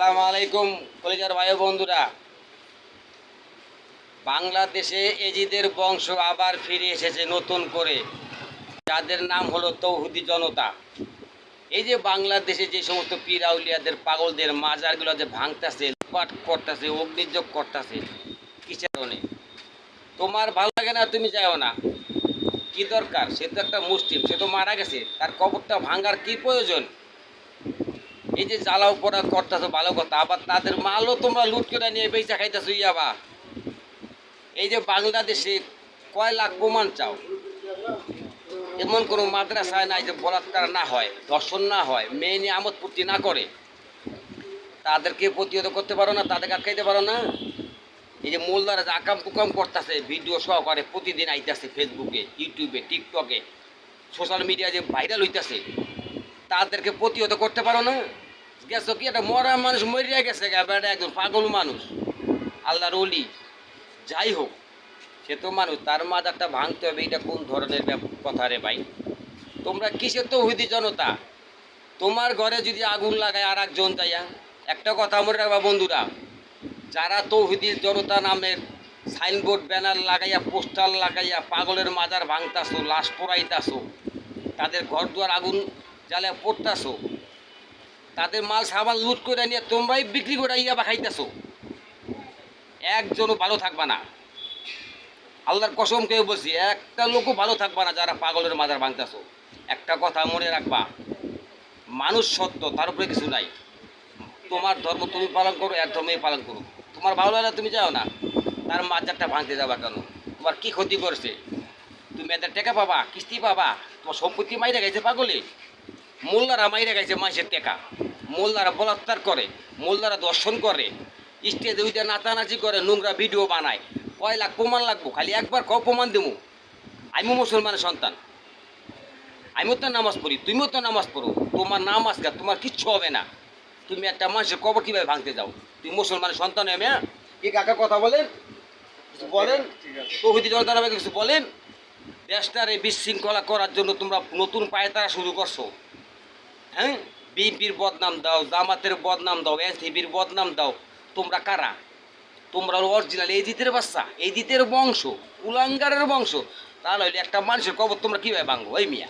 আসসালামু আলাইকুম, কলিজার ভাই বন্ধুরা। বাংলাদেশে এজিদের বংশ আবার ফিরে এসেছে নতুন করে। যাদের নাম হলো তৌহুদি জনতা। এই যে বাংলাদেশে যে সমস্ত পীর আউলিয়াদের, পাগলদের মাজারগুলো যে ভাঙতেছে পাট করতেছে, অগ্নিযোগ করতেছে, কিসের তোমার ভালো লাগে না, তুমি যাও না। কি দরকার? সে তো একটা মুসলিম, সে তো মারা গেছে। তার কবরটা ভাঙার কি প্রয়োজন? এই যে জ্বালাও পড়া করতেছো, ভালো কথা, আবার তাদের মালও তোমরা লুট করে নিয়ে বেচা খাইতেছো ইয়াবা এই যে বাংলাদেশে কয় লাখ প্রমাণ চাও? এমন কোনো মাদ্রাসায় নাই যে বলাৎকার না হয় ধর্ষণ না হয়, মেয়ে নিয়ে আমোদ না করে। তাদেরকে প্রতিহত করতে পারো না, তাদেরকে আটকাইতে পারো না। এই যে মোল্লারা যে আকাম কুকাম করতেছে, ভিডিও সহকারে প্রতিদিন আইতেছে ফেসবুকে, ইউটিউবে, টিকটকে, সোশ্যাল মিডিয়া যে ভাইরাল হইতেছে, তাদেরকে প্রতিহত করতে পারো না। গেছো কি? একটা মরা মানুষ মরিয়া গেছে বেটা একজন পাগল মানুষ। আল্লাহর অলি যাই হোক, সে তো মানুষ, তার মাজারটা ভাঙতে হবে, এটা কোন ধরনের কথা রে ভাই? তোমরা কিসের তো হুদি জনতা? তোমার ঘরে যদি আগুন লাগায় আর একজন যাইয়া, একটা কথা মনে রাখবা বন্ধুরা, যারা তৌহিদি জনতা নামের সাইনবোর্ড, ব্যানার লাগাইয়া, পোস্টার লাগাইয়া পাগলের মাজার ভাঙতাছো, লাশ পোড়াইতাছো, তাদের ঘর দুয়ার আগুন জ্বালে পড়তাছো তাদের মাল সাবান লুট করে নিয়ে তোমরাই বিক্রি করে ইয়াবা খাইতেছো একজনও ভালো থাকবা না। আল্লাহর কসম কেউ বলছি, একটা লোকও ভালো থাকবা না যারা পাগলের মাজার ভাঙতেছো। একটা কথা মনে রাখবা, মানুষ সত্য, তার উপরে কিছু নাই। তোমার ধর্ম তুমি পালন করো এক ধর্মেই পালন করো। তোমার ভালো লাগে তুমি যাও না, তার মাজারটা ভাঙতে যাবা কেন তোমার কি ক্ষতি করছে? তুমি এদের টাকা পাবা, কিস্তি পাবা, তোমার সম্পত্তি মাইরে গেছে পাগলে। মোল্লারা মাইরে গেছে মানুষের টেকা। মোল্লারা বলাৎকার করে মোল্লারা দর্শন করে স্টেজে ওইটা নাচানাচি করে, নোংরা ভিডিও বানায়। কয় লাখ প্রমাণ লাগবো? খালি একবার ক প্রমাণ দেবো আমিও মুসলমানের সন্তান। আমিও তো নামাজ পড়ি, তুমিও তো নামাজ পড়ো। তোমার নামাজ কা তোমার কিচ্ছু হবে না। তুমি একটা মানুষের কবর কীভাবে ভাঙতে যাও? তুমি মুসলমানের সন্তান হবে হ্যাঁ কি কাকা কথা বলেন? বলেন? প্রভৃতি জনতা নামে কিছু বলেন? দেশটারে বিশৃঙ্খলা করার জন্য তোমরা নতুন পায়তারা শুরু করছ। হ্যাঁ? বিএনপির বদনাম দাও, জামাতের বদনাম দাও, এনসিপির বদনাম দাও। তোমরা কারা? তোমরা অরিজিনাল এই জিতের বাচ্চা এই জিতের বংশ, কুলাঙ্গারের বংশ। তাহলে একটা মানুষের কবর তোমরা কীভাবে ভাঙবো? ওই মিয়া।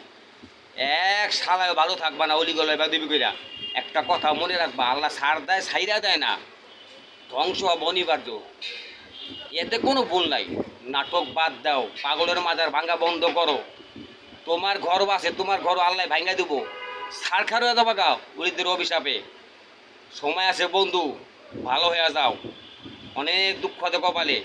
এক সালায় ভালো থাকবা না, অলিগলায় বা দেবী কইরা। একটা কথা মনে রাখবা, আল্লাহ সার দেয় সাইরা দেয় না। ধ্বংস হওয়া অনিবার্য। এতে কোনো ভুল নাই। নাটক বাদ দাও, পাগলের মাজার ভাঙা বন্ধ করো। তোমার ঘর আছে, তোমার ঘর আল্লাহ ভাঙ্গা দেবো। সার খার হয়ে যাবা গাও গরিবদের অভিশাপে। সময় আছে বন্ধু, ভালো হয়ে যাও। অনেক দুঃখ আছে কপালে।